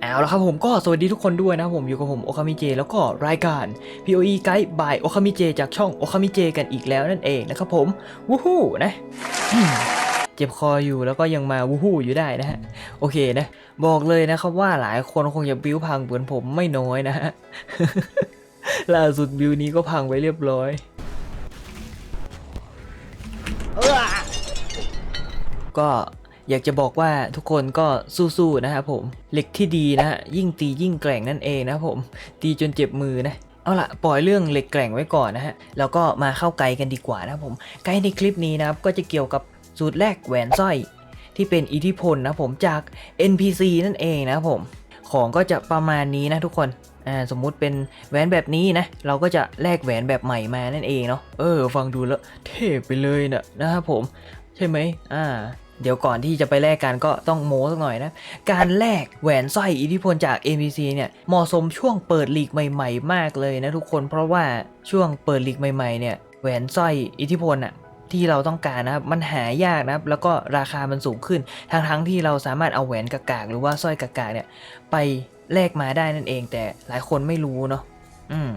เอาละครับผมก็สวัสดีทุกคนด้วยนะผมอยู่กับผมโอคามิเจแล้วก็รายการ POE Guide by โอคามิเจจากช่องโอคามิเจกันอีกแล้วนั่นเองนะครับผมวู้ฮู้นะเจ็บคออยู่แล้วก็ยังมาวู้ฮู้อยู่ได้นะฮะโอเคนะ บอกเลยนะครับว่าหลายคนคงจะบิ้วพังเหมือนผมไม่น้อยนะฮะล่าสุดบิวนี้ก็พังไปเรียบร้อยก็ อยากจะบอกว่าทุกคนก็สู้ๆนะครับผมเหล็กที่ดีนะฮะยิ่งตียิ่งแกร่งนั่นเองนะครับผม ตีจนเจ็บมือนะเอาละปล่อยเรื่องเหล็กแกร่งไว้ก่อนนะฮะแล้วก็มาเข้าไกด์กันดีกว่านะครับผมไกด์ในคลิปนี้นะครับก็จะเกี่ยวกับสูตรแรกแหวนสร้อย ที่เป็นอิทธิพลนะผมจาก NPC นั่นเองนะครับผม ของก็จะประมาณนี้นะทุกคนอ่าสมมุติเป็นแหวนแบบนี้นะ เราก็จะแลกแหวนแบบใหม่มานั่นเองเนาะเออ ฟังดูแล้วเท่ไปเลยนะนะครับผม ใช่ไหมอ่า เดี๋ยวก่อนที่จะไปแลกกันก็ต้องโม้สักหน่อยนะ การแลกแหวนสร้อยอิทธิพลจาก NPC เนี่ยเหมาะสมช่วงเปิดลีกใหม่ ๆ มากเลยนะทุกคนเพราะว่าช่วงเปิดลีกใหม่ๆเนี่ยแหวนสร้อยอิทธิพลอะที่เราต้องการนะครับมันหายากนะครับแล้วก็ราคามันสูงขึ้นทั้งๆที่เราสามารถเอาแหวนกากากๆหรือว่าสร้อยกากากๆเนี่ยไปแลกมาได้นั่นเองแต่หลายคนไม่รู้เนาะอืม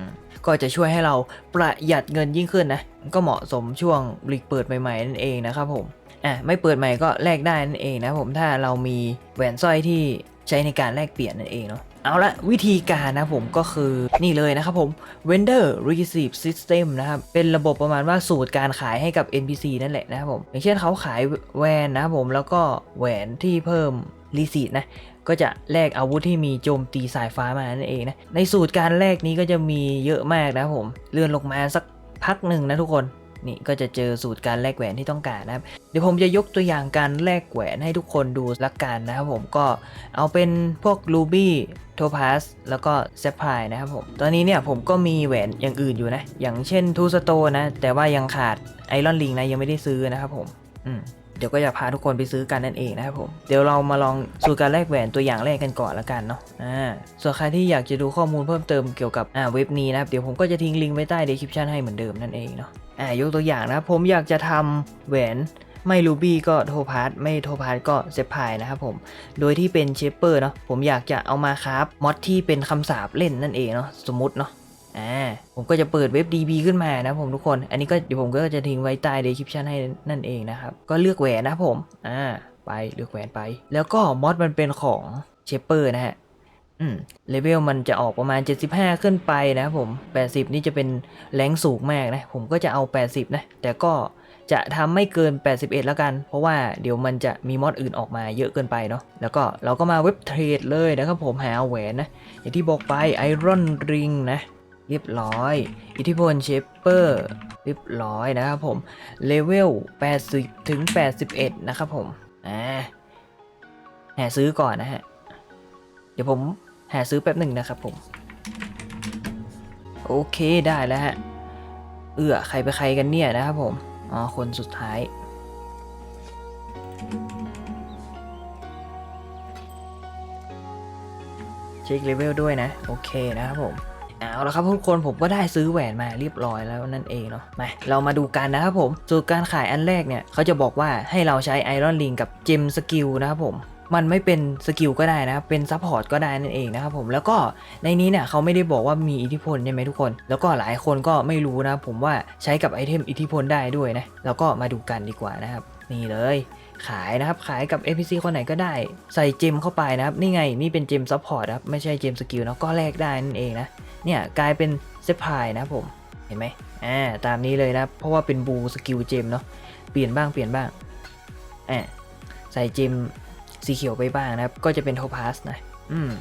ก็จะช่วยให้เราประหยัดเงินยิ่งขึ้นนะ ก็เหมาะสมช่วงบลิกเปิดใหม่ๆนั่นเองนะครับผม อะไม่เปิดใหม่ก็แลกได้นั่นเองนะผมถ้าเรามีแหวนสร้อยที่ใช้ในการแลกเปลี่ยนนั่นเองเนาะเอาละวิธีการนะผมก็คือนี่เลยนะครับผม vendor receive system นะครับ เป็นระบบประมาณว่าสูตรการขายให้กับ NPC นั่นแหละนะครับผม อย่างเช่นเขาขายแวนนะครับผมแล้วก็แหวนที่เพิ่ม receipt นะก็จะแลกอาวุธที่มีโจมตีสายฟ้ามานั่นเองนะในสูตรการแลกนี้ก็จะมีเยอะมากนะผมเลื่อนลงมาสักพักหนึ่งนะทุกคนนี่ก็จะเจอสูตรการแลกแหวนที่ต้องการนะครับ เดี๋ยวผมจะยกตัวอย่างการแลกแหวนให้ทุกคนดูละกันนะครับผมก็เอาเป็นพวก Ruby Topaz แล้วก็ Sapphire นะครับผม ตอนนี้เนี่ยผมก็มีแหวนอย่างอื่นอยู่นะ อย่างเช่น Two Stone นะ แต่ว่ายังขาด Iron Ring นะยังไม่ได้ซื้อนะครับผม อืม เดี๋ยวก็จะพาทุกคนไปซื้อกันนั่นเองนะครับผมเดี๋ยวเรามาลองสูตรการแลกแหวนตัวอย่างแรกกันก่อนละกันเนาะอ่าส่วนใครที่อยากจะดูข้อมูลเพิ่มเติมเกี่ยวกับอ่าเว็บนี้นะครับเดี๋ยวผมก็จะทิ้งลิงก์ไว้ใต้ description ให้เหมือนเดิมนั่นเองเนาะอ่ายกตัวอย่างนะครับผมอยากจะทำแหวนไม่รูบี้ก็โทพาร์ตไม่โทพาร์ตก็เซฟพายนะครับผม โดยที่เป็นเชปเปอร์เนาะผมอยากจะเอามาครับมอดที่เป็นคำสาปเล่นนั่นเองเนาะสมมติเนาะ อ่าผมก็จะเปิดเว็บ DB ขึ้นมานะผมทุกคน อันนี้ก็เดี๋ยวผมก็จะทิ้งไว้ใต้ description ให้นั่นเองนะครับ ก็เลือกแหวนนะผมอ่าไปเลือกแหวนไป แล้วก็มอดมันเป็นของเชปเปอร์นะฮะอืมเลเวลมันจะออกประมาณ 75 ขึ้นไปนะผม 80 นี่จะเป็นแรงสูงมากนะ ผมก็จะเอา 80 นะ แต่ก็จะทำไม่เกิน 81 แล้วกัน เพราะว่าเดี๋ยวมันจะมีมอดอื่นออกมาเยอะเกินไปเนาะ แล้วก็เราก็มาเว็บเทรดเลยนะครับผมหาแหวนนะ อย่างที่บอกไปไอรอนริงนะ เรียบร้อย อิทธิพลเชปเปอร์เรียบร้อยนะครับผม เลเวล 80 ถึง 81 นะครับผมอ่าแห่ซื้อก่อนนะฮะ เดี๋ยวผมหาซื้อแป๊บหนึ่งนะครับผม โอเคได้แล้วฮะ เอื้อใครไปใครกันเนี่ยนะครับผม อ๋อ คนสุดท้าย เช็คเลเวลด้วยนะ โอเคนะครับผม เอาละครับทุกคนผมก็ได้ซื้อแหวนมาเรียบร้อยแล้วนั่นเองเนาะมาเรามาดูกันนะครับผมสูตรการขายอันแรกเนี่ยเขาจะบอกว่าให้เราใช้ไอรอนลิงกับเจมสกิลนะครับผมมันไม่เป็นสกิลก็ได้นะครับ เป็นซัพพอร์ตก็ได้นั่นเองนะครับผม แล้วก็ในนี้เนี่ยเขาไม่ได้บอกว่ามีอิทธิพลใช่ไหมทุกคน แล้วก็หลายคนก็ไม่รู้นะผมว่าใช้กับไอเทมอิทธิพลได้ด้วยนะ แล้วก็มาดูกันดีกว่านะครับ นี่เลย ขายนะครับ ขายกับ NPC คนไหนก็ได้ ใส่เจมเข้าไปนะครับ นี่ไง นี่เป็นเจมซัพพอร์ตครับ ไม่ใช่เจมสกิลนะก็แลกได้นั่นเองนะ เนี่ยกลายเป็นเซพายนะผม เห็นไหมอ่า ตามนี้เลยนะ เพราะว่าเป็นบูสกิลเจมเนาะ เปลี่ยนบ้าง เปลี่ยนบ้าง อ่า ใส่เจมสีเขียวไปบ้างนะครับ ก็จะเป็นโทพาสนะ อืม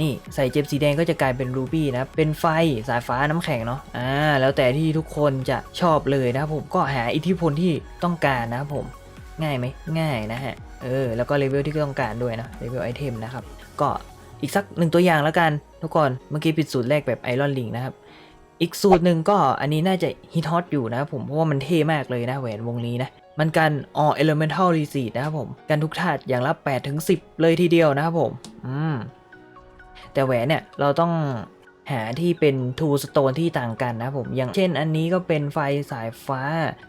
นี่ใส่เจมสีแดงก็จะกลายเป็นรูบี้นะเป็นไฟสายฟ้าน้ำแข็งเนาะอ่าแล้วแต่ที่ทุกคนจะชอบเลยนะครับผมก็หาอิทธิพลที่ต้องการนะครับผมง่ายไหมง่ายนะฮะเออแล้วก็เลเวลที่ต้องการด้วยนะเลเวลไอเทมนะครับก็อีกสักหนึ่งตัวอย่างแล้วกันทุกคนเมื่อกี้ปิดสูตรแรกแบบไอรอนลิงนะครับอีกสูตรหนึ่งก็อันนี้น่าจะฮิตฮอตอยู่นะครับผมเพราะว่ามันเท่มากเลยนะแหวนวงนี้นะมันกัน all elemental receipt นะครับผมกันทุกธาตุอย่างละ8ถึง10 เลยทีเดียวนะครับผม อืม แต่แหวนเนี่ยเราต้องหาที่เป็น two stone ที่ต่างกันนะผมอย่างเช่นอันนี้ก็เป็นไฟสายฟ้า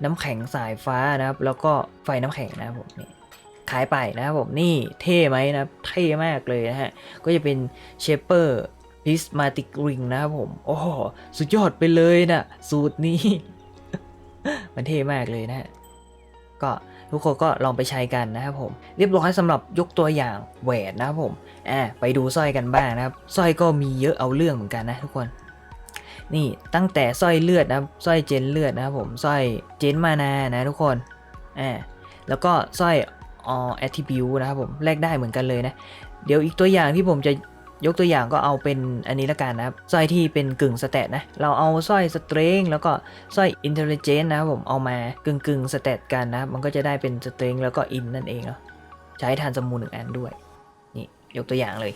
น้ำแข็งสายฟ้านะครับ แล้วก็ไฟน้ำแข็งนะครับผมนี่ขายไปนะครับผมนี่เท่ไหมนะเท่มากเลยนะฮะ ก็จะเป็นเชปเปอร์พิสมาติกริงนะครับผม โอ้โหสุดยอดไปเลยนะสูตรนี้ มันเท่มากเลยนะฮะ ก็ ทุกคนก็ลองไปใช้กันนะครับผม เรียบร้อยสำหรับยกตัวอย่างแหวนนะครับผมอ่าไปดูสร้อยกันบ้างนะครับสร้อยก็มีเยอะเอาเรื่องเหมือนกันนะทุกคนนี่ตั้งแต่สร้อยเลือดนะครับสร้อยเจนเลือดนะครับผมสร้อยเจนมานานะทุกคนอ่าแล้วก็สร้อยอแอททิบิวนะครับผมแลกได้เหมือนกันเลยนะ เดี๋ยวอีกตัวอย่างที่ผมจะ ยกตัวอย่างก็เอาเป็นอันนี้ละกันนะครับสร้อยที่เป็นกึ่งสแตทนะเราเอาสร้อยสตริงแล้วก็สร้อยอินเทลเจนนะครับผมเอามากึ่งกึ่งสแตทกันนะครับมันก็จะได้เป็นสตริงแล้วก็อินนั่นเองเนาะใช้ทานสมูลหนึ่งอันด้วยนี่ยกตัวอย่างเลย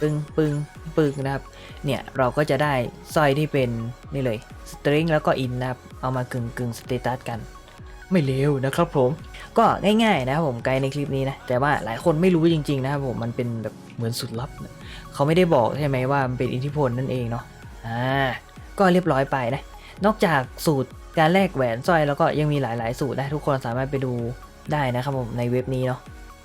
ปึ้งปึ้งปึ้งนะครับ เนี่ยเราก็จะได้สร้อยที่เป็นนี่เลยสตริงแล้วก็อินนะครับเอามากึ่งกึ่งสเตตัสกัน ไม่เลวนะครับผม ก็ง่ายๆนะครับผมไกด์ในคลิปนี้นะ แต่ว่าหลายคนไม่รู้จริงๆนะครับผมมันเป็นแบบ เหมือนสุดลับนะเขาไม่ได้บอกใช่ไหมว่ามันเป็นอิทธิพลนั่นเองเนาะอ่าก็เรียบร้อยไปนะ นอกจากสูตรการแลกแหวนสร้อยแล้วก็ยังมีหลาย ๆ สูตรนะทุกคนสามารถไปดูได้นะครับผมในเว็บนี้เนาะ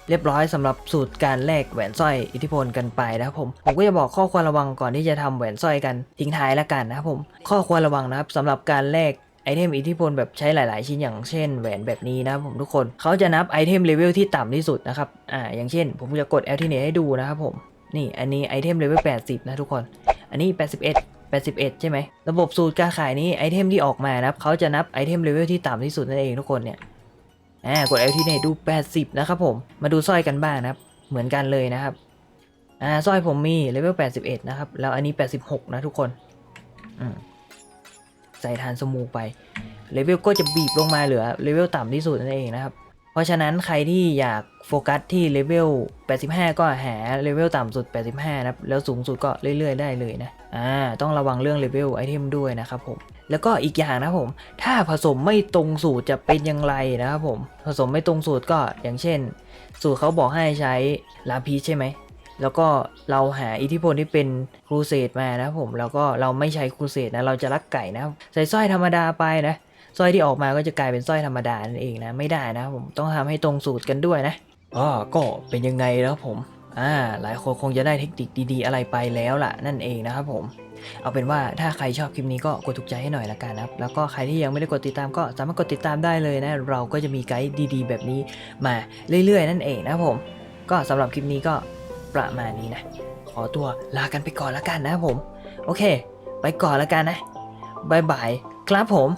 เรียบร้อยสำหรับสูตรการแลกแหวนสร้อยอิทธิพลกันไปนะครับผมผมก็จะบอกข้อควรระวังก่อนที่จะทำแหวนสร้อยกันทิ้งท้ายแล้วกันนะครับผมข้อควรระวังนะครับสำหรับการแลก ไอเทมอิทธิพลแบบใช้หลาย ๆ ชิ้นอย่างเช่นแหวนแบบนี้นะผมทุกคนเขาจะนับไอเทมเลเวลที่ต่ำที่สุดนะครับอ่าอย่างเช่น ผมจะกด Alternate ให้ดูนะครับผมนี่อันนี้ไอเทมเลเวล80 นะทุกคน อันนี้ 81 81 ใช่ไหม ระบบสูตรการขายนี้ไอเทมที่ออกมานะครับเขาจะนับไอเทมเลเวลที่ต่ำที่สุดนั่นเองทุกคนเนี่ยอ่ากด LT เนี่ยดู 80 นะครับผม มาดูสร้อยกันบ้างนะครับ เหมือนกันเลยนะครับ อ่าสร้อยผมมีเลเวล 81 นะครับ แล้วอันนี้ 86 นะทุกคน อืม ใส่ทานสมูไปเลเวลก็จะบีบลงมาเหลือเลเวลต่ำที่สุดนั่นเองนะครับ เพราะฉะนั้นใครที่อยากโฟกัสที่เลเวล 85 ก็หาเลเวลต่ำสุด 85 นะครับ แล้วสูงสุดก็เรื่อย ๆ ได้เลยนะ อ่า ต้องระวังเรื่องเลเวลไอเทมด้วยนะครับผม แล้วก็อีกอย่างนะผม ถ้าผสมไม่ตรงสูตรจะเป็นอย่างไรนะครับผม ผสมไม่ตรงสูตรก็อย่างเช่น สูตรเขาบอกให้ใช้ลาพีชใช่ไหม แล้วก็เราหาอิทธิพลที่เป็นครูเสดมานะผมแล้วก็เราไม่ใช้ครูเสดนะเราจะรักไก่นะใส่สร้อยธรรมดาไปนะสร้อยที่ออกมาก็จะกลายเป็นสร้อยธรรมดานั่นเองนะไม่ได้นะผมต้องทำให้ตรงสูตรกันด้วยนะอ๋อก็เป็นยังไงแล้วผมอ่าหลายคนคงจะได้เทคนิคดีๆ อะไรไปแล้วล่ะนั่นเองนะครับผมเอาเป็นว่าถ้าใครชอบคลิปนี้ก็กดถูกใจให้หน่อยละกันนะครับ แล้วก็ใครที่ยังไม่ได้กดติดตามก็สามารถกดติดตามได้เลยนะ เราก็จะมีไกด์ดีๆ แบบนี้มาเรื่อยๆ นั่นเองนะผม ก็สำหรับคลิปนี้ก็ ประมาณนี้นะ ขอตัวลากันไปก่อนละกันนะผม โอเค ไปก่อนละกันนะบายบายครับผม